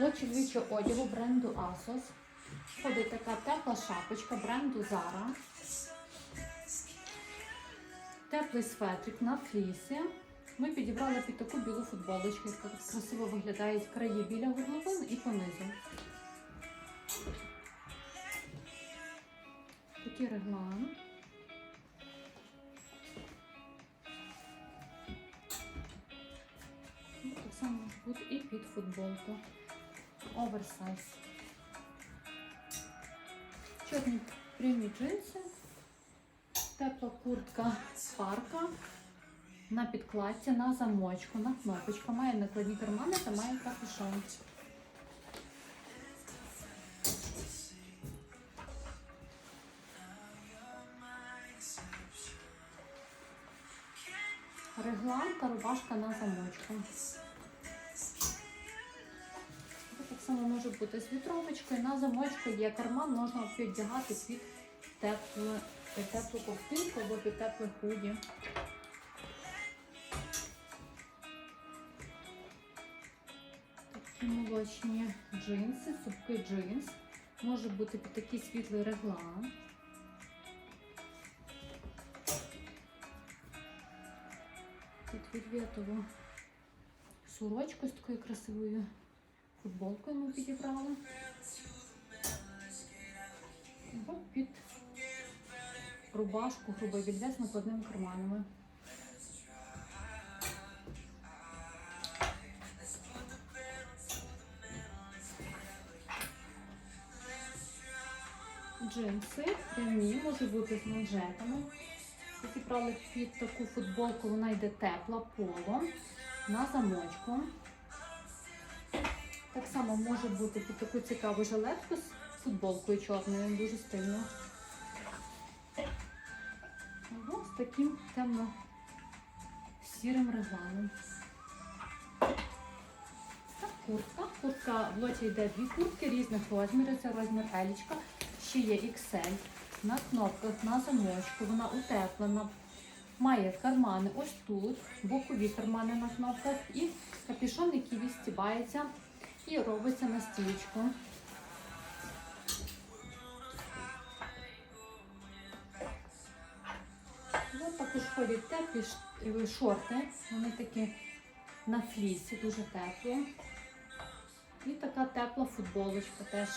Лот чоловічого одягу бренду Asos. Входить така тепла шапочка бренду Zara. Теплий светрик на флісі. Ми підібрали під таку білу футболочку, яка красиво виглядають краї біля горловин і понизу. Такий реглан. Ну, Так само бути і під футболку. Оверсайз. Чорні прямі джинси. Тепла куртка парка. На підкладці, на замочку, на кнопочку. Має накладні кармани та має капюшон. Реглан рубашка на замочку. Само може бути з вітровочкою. На замочку є карман, можна піддягати під теплу, теплу ковтинку або під тепле худі. Такі молочні джинси, супкий джинс. Може бути під такий світлий реглан. Під вельветову сорочку з такою красивою футболкою ми підібрали. Або під рубашку грубий вільвет з накладними карманами. Джинси прямі, може бути з манжетами. Підібрали під таку футболку, вона йде тепла, поло, на замочку. Само може бути під таку цікаву жилетку з футболкою чорною, дуже стильно. Або з таким темно-сірим регланом. Та куртка. Куртка в лоті йде дві куртки різних розмірів. Це розмір Елічка, ще є XL. На кнопках, на замочку, вона утеплена. Має кармани ось тут, бокові кармани на кнопках і капюшон, який відстібається і робиться на стічку. Ось також ходять теплі е, шорти, вони такі на флісі, дуже теплі. І така тепла футболочка теж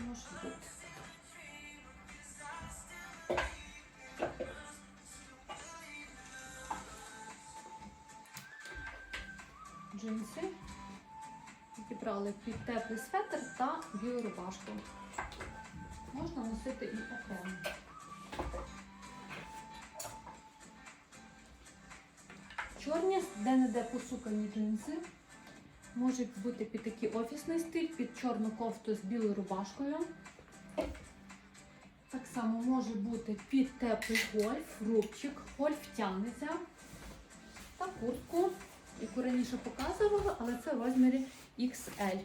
може бути. Джинси. Підібрали під теплий светр та білу рубашку. Можна носити і окремо. Чорні, де-не-де посукані джинси. Може бути під такий офісний стиль, під чорну кофту з білою рубашкою. Так само може бути під теплий гольф, рубчик, гольф тягнеться. Та куртку, яку раніше показувала, але це в розмірі XL.